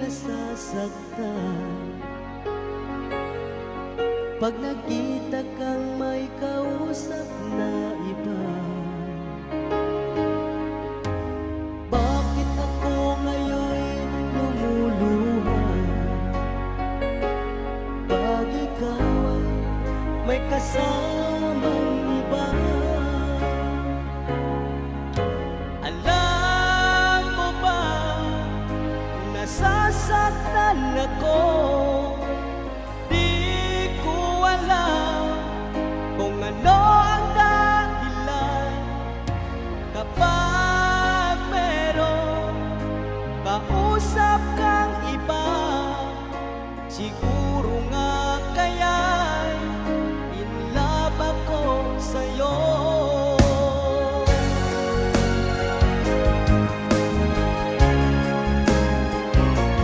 nasasaktan. Pag nakita kang may kausap na iba Bakit ako ngayon lumuluha? Pag ikaw ay may kasamang iba nasaktan ako. Di ko alam kung ano ang dahilan. Kapag meron kausap kang iba